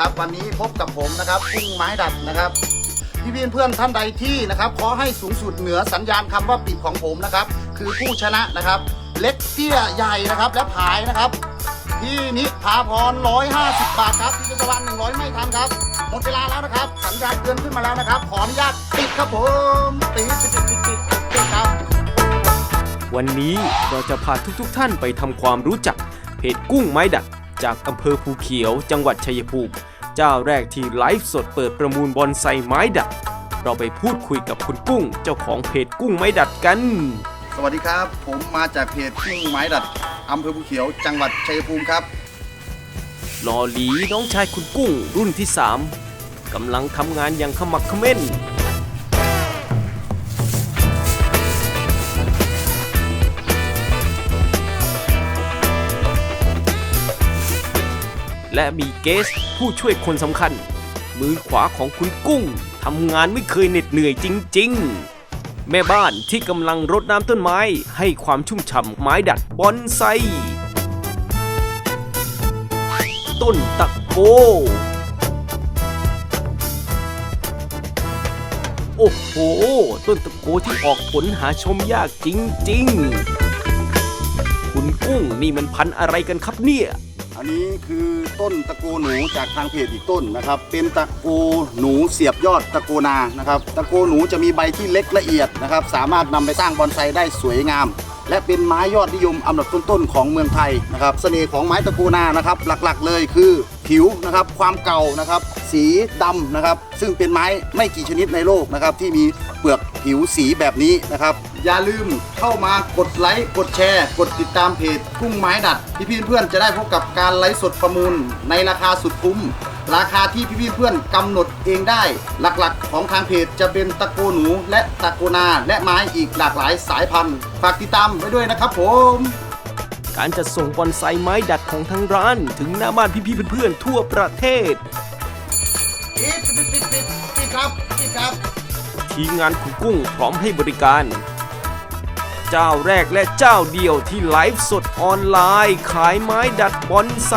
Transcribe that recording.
ครับวันนี้พบกับผมนะครับกุ้งไม้ดัดนะครับพี่พี่เพื่อนท่านใดที่นะครับขอให้สูงสุดเหนือสัญญาณคำว่าปิดของผมนะครับ คือผู้ชนะนะครับ เล็กเตี้ยใหญ่นะครับ และผายนะครับพี่นิพาพร150 บาทครับพี่พิศวัน100 ไม่ทันครับหมดเวลาแล้วนะครับ สัญญาณเตือนขึ้นมาแล้วนะครับ ขออนุญาตปิดครับผมปิดปิดปิดปิดปิดครับ วันนี้เราจะพาทุกๆทท่านไปทำความรู้จักเพจกุ้งไม้ดัดจากอำเภอภูเขียวจังหวัดชัยภูมิ เจ้าแรกที่ไลฟ์สดเปิดประมูลบอนไซไม้ดัด เราไปพูดคุยกับคุณกุ้ง เจ้าของเพจกุ้งไม้ดัดกัน สวัสดีครับ ผมมาจากเพจกุ้งไม้ดัดอำเภอภูเขียวจังหวัดชัยภูมิครับหลอหลีน้องชายคุณกุ้งรุ่นที่ 3กำลังทำงานอย่างขมักเขม้น และมีเกสผู้ช่วยคนสำคัญ มือขวาของคุณกุ้งทำงานไม่เคยเหน็ดเหนื่อยจริง ๆ แม่บ้านที่กำลังรดน้ำต้นไม้ให้ความชุ่มฉ่ำไม้ดัดบอนไซ ต้นตะโก โอ้โห ต้นตะโกที่ออกผลหาชมยากจริง ๆ คุณกุ้งนี่มันพันอะไรกันครับเนี่ย อันนี้คือต้นตะโกหนูจากทางเพจอีกต้นนะครับ เป็นตะโกหนูเสียบยอดตะโกนานะครับ ตะโกหนูจะมีใบที่เล็กละเอียดนะครับ สามารถนำไปสร้างบอนไซได้สวยงาม และเป็นไม้ยอดนิยมอันดับต้นๆของเมืองไทยนะครับ เสน่ห์ของไม้ตะโกนานะครับ หลักๆ เลยคือผิวนะครับความเก่านะครับ สีดำนะครับ ซึ่งเป็นไม้ไม่กี่ชนิดในโลกนะครับที่มี เปลือกผิวสีแบบนี้นะครับ อย่าลืมเข้ามากดไลค์กดแชร์ กดติดตามเพจกุ้งไม้ดัด พี่ๆเพื่อนๆจะได้พบกับการไลฟ์สดประมูล ในราคาสุดคุ้ม ราคาที่พี่ๆเพื่อนๆกำหนดเองได้ หลักๆ ของทางเพจจะเป็นตะโกหนู และตะโกนา และไม้อีกหลากหลายสายพันธุ์ฝากติดตามไว้ด้วยนะครับผมการจะส่งบอนไซไม้ดัดของทางร้าน ถึงหน้าบ้านพี่ๆเพื่อนๆทั่วประเทศ ปิดปิดปิดปิดปิดครับปิดครับ ทีมงานคุณกุ้งพร้อมให้บริการ เจ้าแรกและเจ้าเดียวที่ไลฟ์สดออนไลน์ ขายไม้ดัดบอนไซ